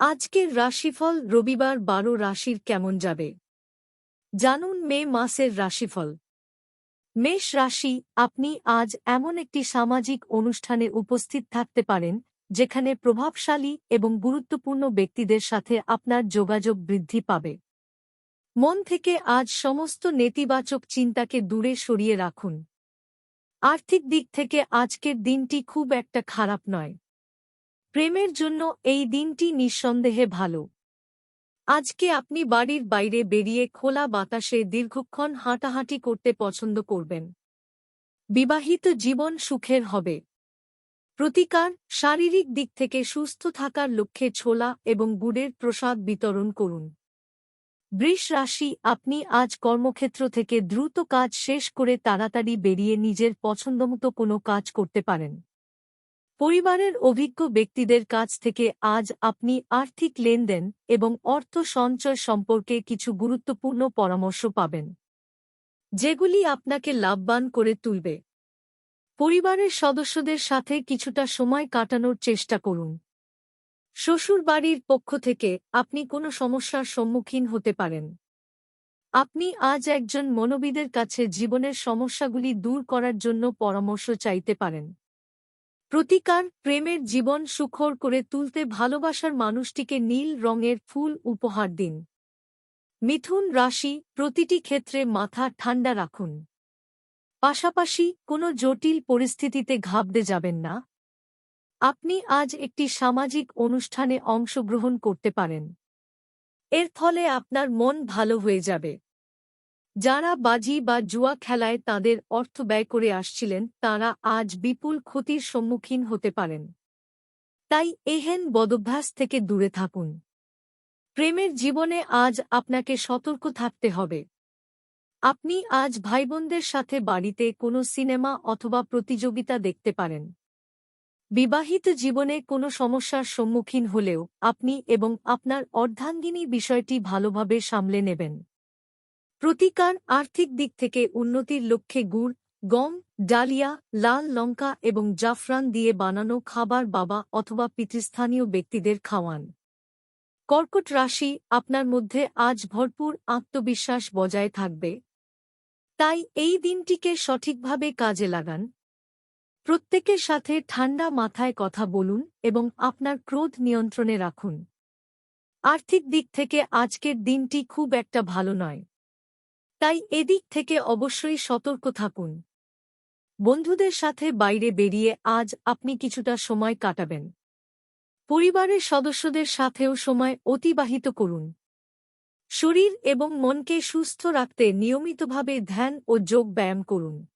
আজকের রাশিফল রবিবার বারো রাশির কেমন যাবে? জানুন মে মাসের রাশিফল। মেষ রাশি, আপনি আজ এমন একটি সামাজিক অনুষ্ঠানে উপস্থিত থাকতে পারেন, যেখানে প্রভাবশালী এবং গুরুত্বপূর্ণ ব্যক্তিদের সাথে আপনার যোগাযোগ বৃদ্ধি পাবে। মন থেকে আজ সমস্ত নেতিবাচক চিন্তাকে দূরে সরিয়ে রাখুন। আর্থিক দিক থেকে আজকের দিনটি খুব একটা খারাপ নয়। প্রেমের জন্য এই দিনটি নিঃসন্দেহে ভালো। আজকে আপনি বাড়ির বাইরে বেরিয়ে খোলা বাতাসে দীর্ঘক্ষণ হাঁটাহাঁটি করতে পছন্দ করবেন। বিবাহিত জীবন সুখের হবে। প্রতিকার, শারীরিক দিক থেকে সুস্থ থাকার লক্ষ্যে ছোলা এবং গুড়ের প্রসাদ বিতরণ করুন। বৃষ রাশি, আপনি আজ কর্মক্ষেত্র থেকে দ্রুত কাজ শেষ করে তাড়াতাড়ি বেরিয়ে নিজের পছন্দমতো কোনো কাজ করতে পারেন। পরিবারের অভিজ্ঞ ব্যক্তিদের কাছ থেকে আজ আপনি আর্থিক লেনদেন এবং অর্থ সঞ্চয় সম্পর্কে কিছু গুরুত্বপূর্ণ পরামর্শ পাবেন, যেগুলি আপনাকে লাভবান করে তুলবে। পরিবারের সদস্যদের সাথে কিছুটা সময় কাটানোর চেষ্টা করুন। শ্বশুর বাড়ির পক্ষ থেকে আপনি কোনো সমস্যার সম্মুখীন হতে পারেন। আপনি আজ একজন মনোবিদের কাছে জীবনের সমস্যাগুলি দূর করার জন্য পরামর্শ চাইতে পারেন। প্রতিকার, প্রেমের জীবন সুখর করে তুলতে ভালোবাসার মানুষটিকে নীল রঙের ফুল উপহার দিন। মিথুন রাশি, প্রতিটি ক্ষেত্রে মাথা ঠান্ডা রাখুন। পাশাপাশি কোনো জটিল পরিস্থিতিতে ঘাবড়ে যাবেন না। আপনি আজ একটি সামাজিক অনুষ্ঠানে অংশগ্রহণ করতে পারেন। এর ফলে আপনার মন ভালো হয়ে যাবে। যারা বাজি বা জুয়া খেলায় তাদের অর্থ ব্যয় করে আসছিলেন, তারা আজ বিপুল ক্ষতির সম্মুখীন হতে পারেন। তাই এহেন বদভ্যাস থেকে দূরে থাকুন। প্রেমের জীবনে আজ আপনাকে সতর্ক থাকতে হবে। আপনি আজ ভাইবোনদের সাথে বাড়িতে কোনো সিনেমা অথবা প্রতিযোগিতা দেখতে পারেন। বিবাহিত জীবনে কোনো সমস্যার সম্মুখীন হলেও আপনি এবং আপনার অর্ধাঙ্গিনী বিষয়টি ভালোভাবে সামলে নেবেন। প্রতিকার আর্থিক দিক থেকে উন্নতির লক্ষ্যে গুড়, গম, ডালিয়া, লাল লঙ্কা এবং জাফরান দিয়ে বানানো খাবার বাবা অথবা পিতৃস্থানীয় ব্যক্তিদের খাওয়ান। কর্কট রাশি আপনার মধ্যে আজ ভরপুর আত্মবিশ্বাস বজায় থাকবে। তাই এই দিনটিকে সঠিকভাবে কাজে লাগান। প্রত্যেকের সাথে ঠান্ডা মাথায় কথা বলুন এবং আপনার ক্রোধ নিয়ন্ত্রণে রাখুন। আর্থিক দিক থেকে আজকের দিনটি খুব একটা ভালো নয়। তাই এদিক থেকে অবশ্যই সতর্ক থাকুন। বন্ধুদের সাথে বাইরে বেরিয়ে আজ আপনি কিছুটা সময় কাটাবেন। পরিবারের সদস্যদের সাথেও সময় অতিবাহিত করুন। শরীর এবং মনকে সুস্থ রাখতে নিয়মিতভাবে ধ্যান ও যোগ ব্যায়াম করুন।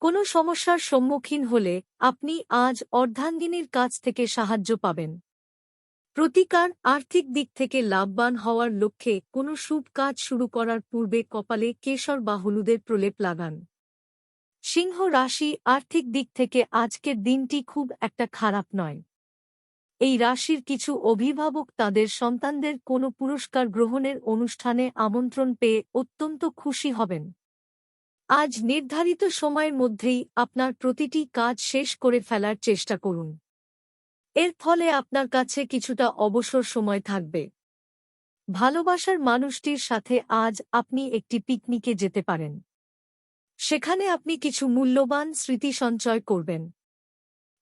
কোনো সমস্যার সম্মুখীন হলে আপনি আজ অর্ধাঙ্গিনীর কাছ থেকে সাহায্য পাবেন। প্রতিকার আর্থিক দিক থেকে লাভবান হওয়ার লক্ষ্যে কোনো শুভ কাজ শুরু করার পূর্বে কপালে কেশর বা হলুদের প্রলেপ লাগান। সিংহ রাশি আর্থিক দিক থেকে আজকের দিনটি খুব একটা খারাপ নয়। এই রাশির কিছু অভিভাবক তাদের সন্তানদের কোনো পুরস্কার গ্রহণের অনুষ্ঠানে আমন্ত্রণ পেয়ে অত্যন্ত খুশি হবেন। আজ নির্ধারিত সময়ের মধ্যেই আপনার প্রতিটি কাজ শেষ করে ফেলার চেষ্টা করুন। এর ফলে আপনার কাছে কিছুটা অবসর সময় থাকবে। ভালোবাসার মানুষটির সাথে আজ আপনি একটি পিকনিকে যেতে পারেন। সেখানে আপনি কিছু মূল্যবান স্মৃতি সঞ্চয় করবেন।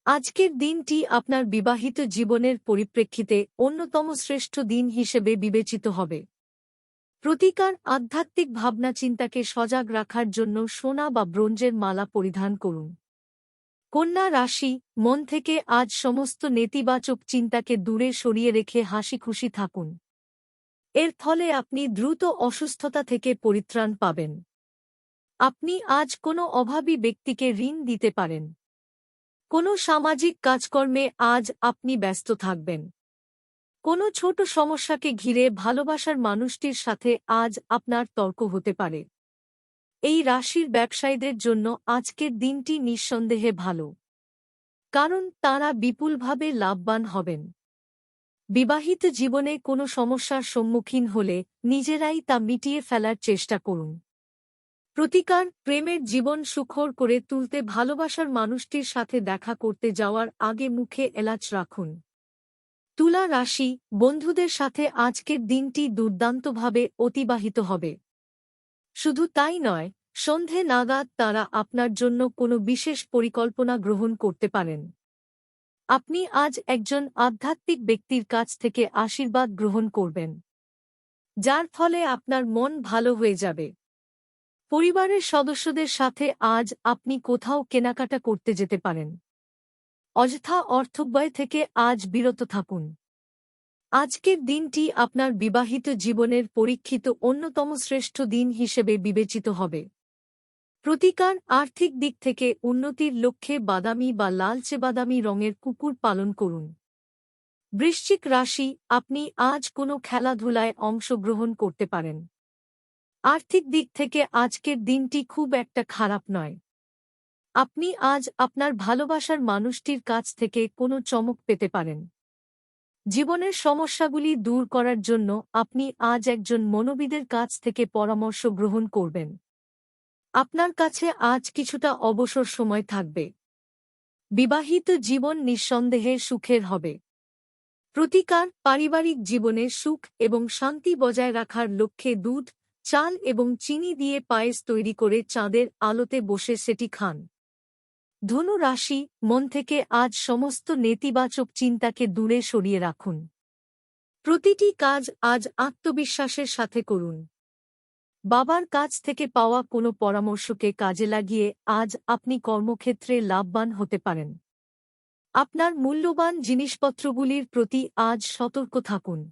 আজকের দিনটি আপনার বিবাহিত জীবনের পরিপ্রেক্ষিতে অন্যতম শ্রেষ্ঠ দিন হিসেবে বিবেচিত হবে। প্রতিকার আধ্যাত্মিক ভাবনা চিন্তাকে সজাগ রাখার জন্য সোনা বা ব্রোঞ্জের মালা পরিধান করুন। কন্যা রাশি, মন থেকে আজ সমস্ত নেতিবাচক চিন্তাকে দূরে সরিয়ে রেখে হাসি খুশি থাকুন। এর ফলে আপনি দ্রুত অসুস্থতা থেকে পরিত্রাণ পাবেন। আপনি আজ কোনো অভাবী ব্যক্তিকে ঋণ দিতে পারেন। কোনো সামাজিক কাজকর্মে আজ আপনি ব্যস্ত থাকবেন। কোনো ছোট সমস্যাকে ঘিরে ভালোবাসার মানুষটির সাথে আজ আপনার তর্ক হতে পারে। এই রাশির ব্যবসায়ীদের জন্য আজকের দিনটি নিঃসন্দেহে ভালো। কারণ তাঁরা বিপুলভাবে লাভবান হবেন। বিবাহিত জীবনে কোনো সমস্যার সম্মুখীন হলে নিজেরাই তা মিটিয়ে ফেলার চেষ্টা করুন। প্রতিকার, প্রেমের জীবন সুখর করে তুলতে ভালোবাসার মানুষটির সাথে দেখা করতে যাওয়ার আগে মুখে এলাচ রাখুন। তুলা রাশি বন্ধুদের সাথে আজকের দিনটি দুর্দান্তভাবে অতিবাহিত হবে। শুধু তাই নয়, সন্ধে নাগাদ তারা আপনার জন্য কোনো বিশেষ পরিকল্পনা গ্রহণ করতে পারেন। আপনি আজ একজন আধ্যাত্মিক ব্যক্তির কাছ থেকে আশীর্বাদ গ্রহণ করবেন, যার ফলে আপনার মন ভালো হয়ে যাবে। পরিবারের সদস্যদের সাথে আজ আপনি কোথাও কেনাকাটা করতে যেতে পারেন। অযথা অর্থব্যয় থেকে আজ বিরত থাকুন। আজকের দিনটি আপনার বিবাহিত জীবনের পরীক্ষিত অন্যতম শ্রেষ্ঠ দিন হিসেবে বিবেচিত হবে। প্রতিকার আর্থিক দিক থেকে উন্নতির লক্ষ্যে বাদামি বা লালচে বাদামি রঙের কুকুর পালন করুন। বৃশ্চিক রাশি, আপনি আজ কোনো খেলাধুলায় অংশগ্রহণ করতে পারেন। আর্থিক দিক থেকে আজকের দিনটি খুব একটা খারাপ নয়। আপনি আজ আপনার ভালোবাসার মানুষটির কাছ থেকে কোনো চমক পেতে পারেন। জীবনের সমস্যাগুলি দূর করার জন্য আপনি আজ একজন মনোবিদের কাছ থেকে পরামর্শ গ্রহণ করবেন। আপনার কাছে আজ কিছুটা অবসর সময় থাকবে। বিবাহিত জীবন নিঃসন্দেহে সুখের হবে। প্রতিকার পারিবারিক জীবনে সুখ এবং শান্তি বজায় রাখার লক্ষ্যে দুধ, চাল এবং চিনি দিয়ে পায়েস তৈরি করে চাঁদের আলোতে বসে সেটি খান। ধনু রাশি, মন থেকে আজ সমস্ত নেতিবাচক চিন্তাকে দূরে সরিয়ে রাখুন। প্রতিটি কাজ আজ আত্মবিশ্বাসের সাথে করুন। বাবার কাছ থেকে পাওয়া কোনো পরামর্শকে কাজে লাগিয়ে আজ আপনি কর্মক্ষেত্রে লাভবান হতে পারেন। আপনার মূল্যবান জিনিসপত্রগুলির প্রতি আজ সতর্ক থাকুন।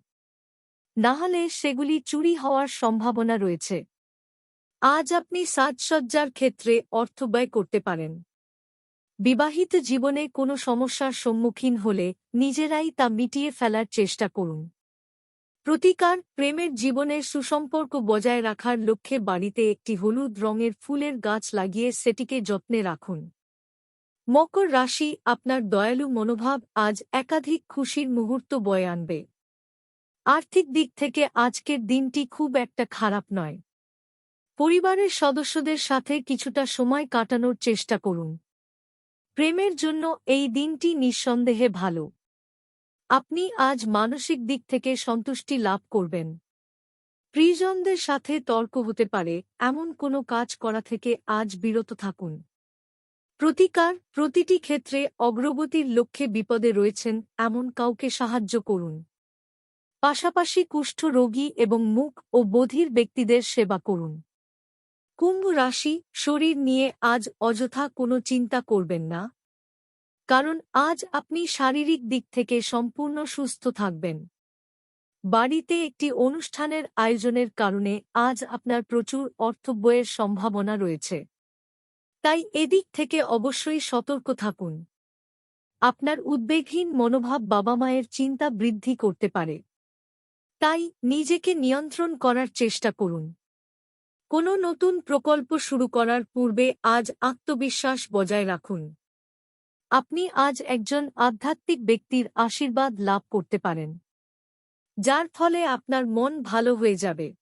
নাহলে সেগুলি চুরি হওয়ার সম্ভাবনা রয়েছে। আজ আপনি সাজসজ্জার ক্ষেত্রে অর্থ ব্যয় করতে পারেন। বিবাহিত জীবনে কোনো সমস্যার সম্মুখীন হলে নিজেরাই তা মিটিয়ে ফেলার চেষ্টা করুন। প্রতিকার, প্রেমের জীবনের সুসম্পর্ক বজায় রাখার লক্ষ্যে বাড়িতে একটি হলুদ রঙের ফুলের গাছ লাগিয়ে সেটিকে যত্নে রাখুন। মকর রাশি আপনার দয়ালু মনোভাব আজ একাধিক খুশির মুহূর্ত বয়ে আনবে। আর্থিক দিক থেকে আজকের দিনটি খুব একটা খারাপ নয়। পরিবারের সদস্যদের সাথে কিছুটা সময় কাটানোর চেষ্টা করুন। প্রেমের জন্য এই দিনটি নিঃসন্দেহে ভালো। আপনি আজ মানসিক দিক থেকে সন্তুষ্টি লাভ করবেন। প্রিজনদের সাথে তর্ক হতে পারে, এমন কোনো কাজ করা থেকে আজ বিরত থাকুন। প্রতিকার, প্রতিটি ক্ষেত্রে অগ্রগতির লক্ষ্যে বিপদে রয়েছেন, এমন কাউকে সাহায্য করুন। পাশাপাশি কুষ্ঠ রোগী এবং মুখ ও বধির ব্যক্তিদের সেবা করুন। কুম্ভ রাশি শরীর নিয়ে আজ অযথা কোনো চিন্তা করবেন না। কারণ আজ আপনি শারীরিক দিক থেকে সম্পূর্ণ সুস্থ থাকবেন। বাড়িতে একটি অনুষ্ঠানের আয়োজনের কারণে আজ আপনার প্রচুর অর্থব্যয়ের সম্ভাবনা রয়েছে। তাই এদিক থেকে অবশ্যই সতর্ক থাকুন। আপনার উদ্বেগহীন মনোভাব বাবা মায়ের চিন্তা বৃদ্ধি করতে পারে। তাই নিজেকে নিয়ন্ত্রণ করার চেষ্টা করুন। কোনো নতুন প্রকল্প শুরু করার পূর্বে আজ আত্মবিশ্বাস বজায় রাখুন। আপনি আজ একজন আধ্যাত্মিক ব্যক্তির আশীর্বাদ লাভ করতে পারেন। যার ফলে আপনার মন ভালো হয়ে যাবে।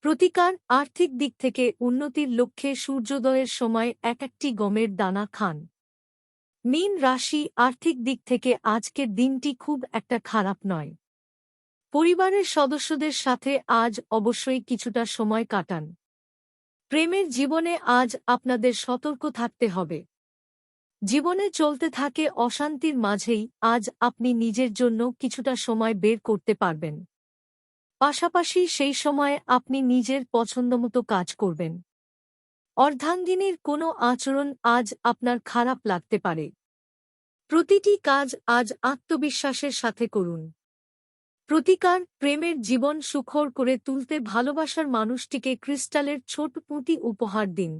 প্রতিকার আর্থিক দিক থেকে উন্নতির লক্ষ্যে সূর্যোদয়ের সময় এক একটি গমের দানা খান। মীন রাশি আর্থিক দিক থেকে আজকের দিনটি খুব একটা খারাপ নয়। পরিবারের সদস্যদের সাথে আজ অবশ্যই কিছুটা সময় কাটান। প্রেমের জীবনে আজ আপনাদের সতর্ক থাকতে হবে। জীবনে চলতে থাকে অশান্তির মাঝেই আজ আপনি নিজের জন্য কিছুটা সময় বের করতে পারবেন। পাশাপাশি সেই সময়ে আপনি নিজের পছন্দমতো কাজ করবেন। অর্ধাঙ্গিনীর কোনো আচরণ আজ আপনার খারাপ লাগতে পারে। প্রতিটি কাজ আজ আত্মবিশ্বাসের সাথে করুন। প্রতিকার প্রেমের জীবন সুখর করে তুলতে ভালোবাসার মানুষটিকে ক্রিস্টালের ছোট পুঁতি উপহার দিন।